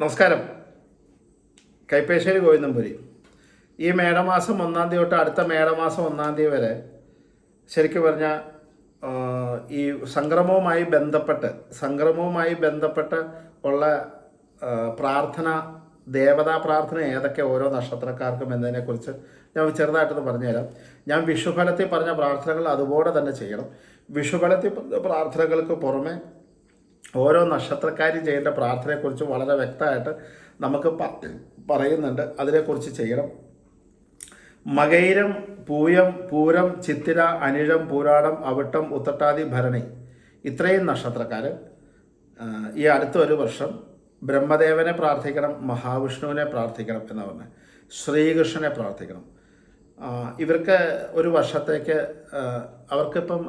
നമസ്കാരം. കൈപ്പേശ്ശേരി ഗോവിന്ദംപുരി. ഈ മേടമാസം ഒന്നാം തീയതി തൊട്ട് അടുത്ത മേടമാസം ഒന്നാം തീയതി വരെ ശരിക്കും പറഞ്ഞാൽ ഈ സംക്രമവുമായി ബന്ധപ്പെട്ട് സംക്രമവുമായി ബന്ധപ്പെട്ട് ഉള്ള പ്രാർത്ഥന ദേവതാ പ്രാർത്ഥന ഏതൊക്കെ ഓരോ നക്ഷത്രക്കാർക്കും എന്നതിനെക്കുറിച്ച് ഞാൻ ചെറുതായിട്ടൊന്ന് പറഞ്ഞുതരാം. ഞാൻ വിഷുഫലത്തിൽ പറഞ്ഞ പ്രാർത്ഥനകൾ അതുപോലെ തന്നെ ചെയ്യണം. വിഷുഫലത്തിൽ പ്രാർത്ഥനകൾക്ക് പുറമെ ഓരോ നക്ഷത്രക്കാരും ചെയ്യേണ്ട പ്രാർത്ഥനയെക്കുറിച്ച് വളരെ വ്യക്തമായിട്ട് നമുക്ക് പറയുന്നുണ്ട്. അതിനെക്കുറിച്ച് ചെയ്യണം. മകൈരം പൂയം പൂരം ചിത്തിര അനിഴം പൂരാടം അവിട്ടം ഉത്തട്ടാതി ഭരണി ഇത്രയും നക്ഷത്രക്കാർ ഈ അടുത്ത ഒരു വർഷം ബ്രഹ്മദേവനെ പ്രാർത്ഥിക്കണം മഹാവിഷ്ണുവിനെ പ്രാർത്ഥിക്കണം എന്ന് പറഞ്ഞ്. ശ്രീകൃഷ്ണനെ പ്രാർത്ഥിക്കണം. ഇവർക്ക് ഒരു വർഷത്തേക്ക് അവർക്കിപ്പം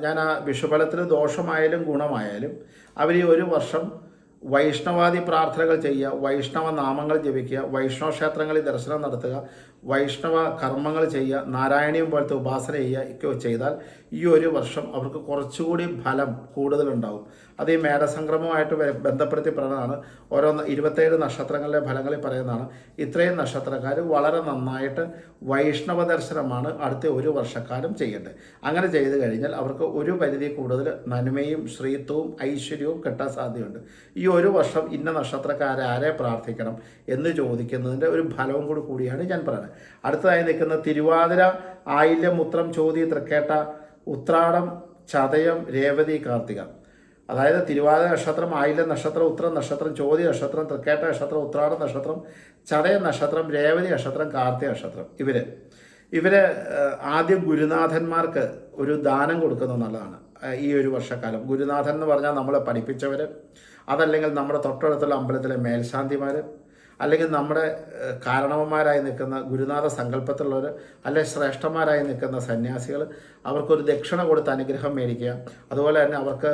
ഞാൻ ആ വിഷുഫലത്തിൽ ദോഷമായാലും ഗുണമായാലും അവർ ഈ ഒരു വർഷം വൈഷ്ണവാദി പ്രാർത്ഥനകൾ ചെയ്യുക വൈഷ്ണവ നാമങ്ങൾ ജപിക്കുക വൈഷ്ണവ ക്ഷേത്രങ്ങളിൽ ദർശനം നടത്തുക വൈഷ്ണവ കർമ്മങ്ങൾ ചെയ്യുക നാരായണീയം പോലത്തെ ഉപാസന ചെയ്യുക ചെയ്താൽ ഈ ഒരു വർഷം അവർക്ക് കുറച്ചുകൂടി ഫലം കൂടുതലുണ്ടാവും. അത് ഈ മേടസംക്രമമായിട്ട് ബന്ധപ്പെടുത്തി പറയുന്നതാണ്. ഓരോ ഇരുപത്തേഴ് നക്ഷത്രങ്ങളിലെ ഫലങ്ങളിൽ പറയുന്നതാണ്. ഇത്രയും നക്ഷത്രക്കാർ വളരെ നന്നായിട്ട് വൈഷ്ണവ ദർശനമാണ് അടുത്ത ഒരു വർഷക്കാലം ചെയ്യേണ്ടത്. അങ്ങനെ ചെയ്തു കഴിഞ്ഞാൽ അവർക്ക് ഒരു പരിധി കൂടുതൽ നന്മയും ശ്രീത്വവും ഐശ്വര്യവും കിട്ടാൻ സാധ്യതയുണ്ട്. ഈ ഒരു വർഷം ഇന്ന നക്ഷത്രക്കാരെ പ്രാർത്ഥിക്കണം എന്ന് ചോദിക്കുന്നതിന്റെ ഒരു ഫലവും കൂടി കൂടിയാണ് ഞാൻ പറയുന്നത്. അടുത്തതായി നിൽക്കുന്ന തിരുവാതിര ആയില്യം ഉത്രം ചോതി തൃക്കേട്ട ഉത്രാടം ചതയം രേവതി കാർത്തിക. അതായത് തിരുവാതിര നക്ഷത്രം ആയില്യം നക്ഷത്രം ഉത്രം നക്ഷത്രം ചോതി നക്ഷത്രം തൃക്കേട്ട നക്ഷത്രം ഉത്രാട നക്ഷത്രം ചതയ നക്ഷത്രം രേവതി നക്ഷത്രം കാർത്തിക നക്ഷത്രം. ഇവർ ഇവർ ആദ്യം ഗുരുനാഥന്മാർക്ക് ഒരു ദാനം കൊടുക്കുന്നത് നല്ലതാണ്. ഈ ഒരു വർഷക്കാലം. ഗുരുനാഥൻ എന്ന് പറഞ്ഞാൽ നമ്മളെ പഠിപ്പിച്ചവർ അതല്ലെങ്കിൽ നമ്മുടെ തൊട്ടടുത്തുള്ള അമ്പലത്തിലെ മേൽശാന്തിമാർ അല്ലെങ്കിൽ നമ്മുടെ കാരണവന്മാരായി നിൽക്കുന്ന ഗുരുനാഥ സങ്കല്പത്തിലുള്ളവർ അല്ലെങ്കിൽ ശ്രേഷ്ഠന്മാരായി നിൽക്കുന്ന സന്യാസികൾ അവർക്കൊരു ദക്ഷിണ കൊടുത്ത് അനുഗ്രഹം മേടിക്കുക. അതുപോലെ തന്നെ അവർക്ക്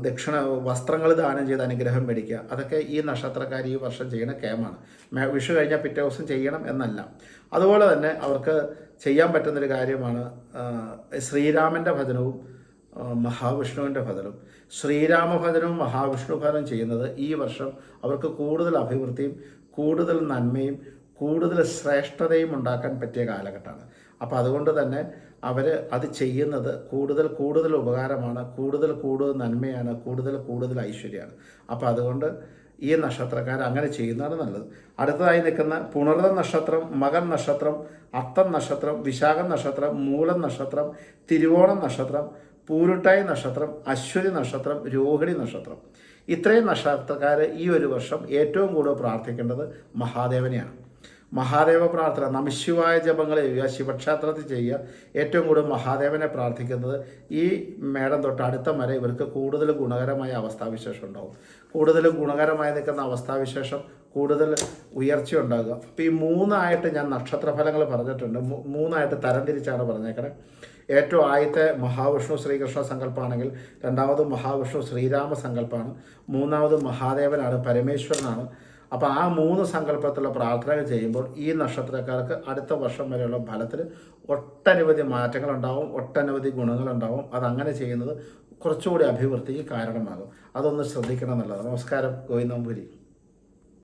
ദക്ഷിണ വസ്ത്രങ്ങൾ ദാനം ചെയ്ത് അനുഗ്രഹം മേടിക്കുക. അതൊക്കെ ഈ നക്ഷത്രക്കാർ ഈ വർഷം ചെയ്യുന്ന കേമാണ്. വിഷു കഴിഞ്ഞാൽ പിറ്റേ ദിവസം ചെയ്യണം എന്നല്ല. അതുപോലെ തന്നെ അവർക്ക് ചെയ്യാൻ പറ്റുന്നൊരു കാര്യമാണ് ശ്രീരാമന്റെ ഭജനവും മഹാവിഷ്ണുവിന്റെ ഭജനം. ശ്രീരാമഭജനവും മഹാവിഷ്ണു ഭജനം ചെയ്യുന്നത് ഈ വർഷം അവർക്ക് കൂടുതൽ അഭിവൃദ്ധിയും കൂടുതൽ നന്മയും കൂടുതൽ ശ്രേഷ്ഠതയും ഉണ്ടാക്കാൻ പറ്റിയ കാലഘട്ടമാണ്. അപ്പോൾ അതുകൊണ്ട് തന്നെ അവർ അത് ചെയ്യുന്നത് കൂടുതൽ കൂടുതൽ ഉപകാരമാണ് കൂടുതൽ കൂടുതൽ നന്മയാണ് കൂടുതൽ കൂടുതൽ ഐശ്വര്യമാണ്. അപ്പോൾ അതുകൊണ്ട് ഈ നക്ഷത്രക്കാർ അങ്ങനെ ചെയ്യുന്നതാണ് നല്ലത്. അടുത്തതായി നിൽക്കുന്ന പുണർത നക്ഷത്രം മകൻ നക്ഷത്രം അത്തം നക്ഷത്രം വിശാഖം നക്ഷത്രം മൂലം നക്ഷത്രം തിരുവോണം നക്ഷത്രം പൂരുട്ടായി നക്ഷത്രം അശ്വതി നക്ഷത്രം രോഹിണി നക്ഷത്രം. ഇത്രയും നക്ഷത്രക്കാർ ഈ ഒരു വർഷം ഏറ്റവും കൂടുതൽ പ്രാർത്ഥിക്കേണ്ടത് മഹാദേവനെയാണ്. മഹാദേവ പ്രാർത്ഥന നമശിവായ ജപങ്ങൾ ചെയ്യുക ശിവക്ഷേത്രത്തിൽ ചെയ്യുക ഏറ്റവും കൂടുതൽ മഹാദേവനെ പ്രാർത്ഥിക്കുന്നത് ഈ മേടം തൊട്ട് അടുത്ത വരെ ഇവർക്ക് കൂടുതൽ ഗുണകരമായ അവസ്ഥാവിശേഷം ഉണ്ടാകും കൂടുതൽ ഗുണകരമായി നിൽക്കുന്ന അവസ്ഥാവിശേഷം കൂടുതൽ ഉയർച്ച ഉണ്ടാകുക. അപ്പോൾ ഈ മൂന്നായിട്ട് ഞാൻ നക്ഷത്രഫലങ്ങൾ പറഞ്ഞിട്ടുണ്ട്. മൂന്നായിട്ട് തരംതിരിച്ചാണ് പറഞ്ഞേക്കണേ. ഏറ്റവും ആദ്യത്തെ മഹാവിഷ്ണു ശ്രീകൃഷ്ണ സങ്കല്പമാണെങ്കിൽ രണ്ടാമത് മഹാവിഷ്ണു ശ്രീരാമ സങ്കല്പമാണ് മൂന്നാമത് മഹാദേവനാണ് പരമേശ്വരനാണ്. അപ്പോൾ ആ മൂന്ന് സങ്കല്പത്തിലുള്ള പ്രാർത്ഥനകൾ ചെയ്യുമ്പോൾ ഈ നക്ഷത്രക്കാർക്ക് അടുത്ത വർഷം വരെയുള്ള ഫലത്തിൽ ഒട്ടനവധി മാറ്റങ്ങളുണ്ടാവും ഒട്ടനവധി ഗുണങ്ങളുണ്ടാവും. അതങ്ങനെ ചെയ്യുന്നത് കുറച്ചുകൂടി അഭിവൃദ്ധിക്ക് കാരണമാകും. അതൊന്ന് ശ്രദ്ധിക്കണം എന്നുള്ളത്. നമസ്കാരം. ഗോവിന്ദമ്പുരി